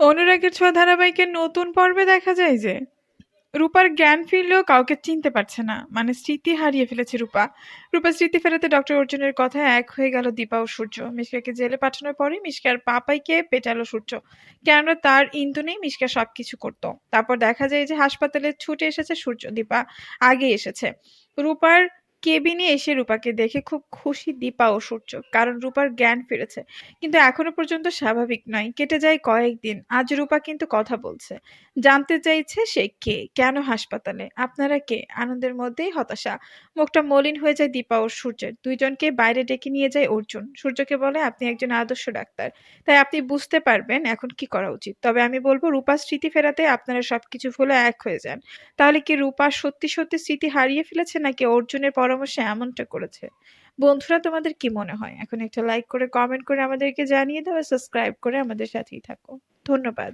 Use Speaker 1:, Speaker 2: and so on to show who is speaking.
Speaker 1: অনুরাগের ছোঁয়া ধারাবাহিকের নতুন পর্বে দেখা যায় যে, রূপার জ্ঞান ফিরলেও কাউকে চিনতে পারছে না। মানে স্মৃতি হারিয়ে ফেলেছে রূপা। রূপা স্মৃতি ফেরাতে ডক্টর অর্জুনের কথায় এক হয়ে গেল দীপা ও সূর্য। মিশকাকে জেলে পাঠানোর পরে মিশকার পাপাইকে পেটালো সূর্য। কেননা তার ইন্ধনেই মিশকা সবকিছু করতো। তারপর দেখা যায় যে হাসপাতালে ছুটে এসেছে সূর্য, দীপা আগে এসেছে। রূপার কেবিনে এসে রূপাকে দেখে খুব খুশি দীপা ও সূর্য, কারণ রূপার জ্ঞান ফিরেছে। কিন্তু এখনও পর্যন্ত স্বাভাবিক নয়, কেটে যায় কয়েকদিন। আজ রূপা কিন্তু কথা বলছে। জানতে চাইছে সে কে, কেন হাসপাতালে? আপনারা কে? আনন্দের মধ্যেই হতাশা। মুখটা মলিন হয়ে যায় দীপা ও সূর্যের। দুইজনকে বাইরে ডেকে নিয়ে যায় অর্জুন। সূর্যকে বলে, আপনি একজন আদর্শ ডাক্তার। তাই আপনি বুঝতে পারবেন এখন কি করা উচিত। তবে আমি বলব, রূপার স্মৃতি ফেরাতে আপনারা সবকিছু ভুলে এক হয়ে যান। তাহলে কি রূপা সত্যি সত্যি স্মৃতি হারিয়ে ফেলেছে নাকি অর্জুনের পরামর্শে এমনটা করেছে। বন্ধুরা, তোমাদের কি মনে হয়? এখন একটা লাইক করে কমেন্ট করে আমাদেরকে জানিয়ে দাও সাবস্ক্রাইব করে আমাদের সাথেই থাকো। ধন্যবাদ।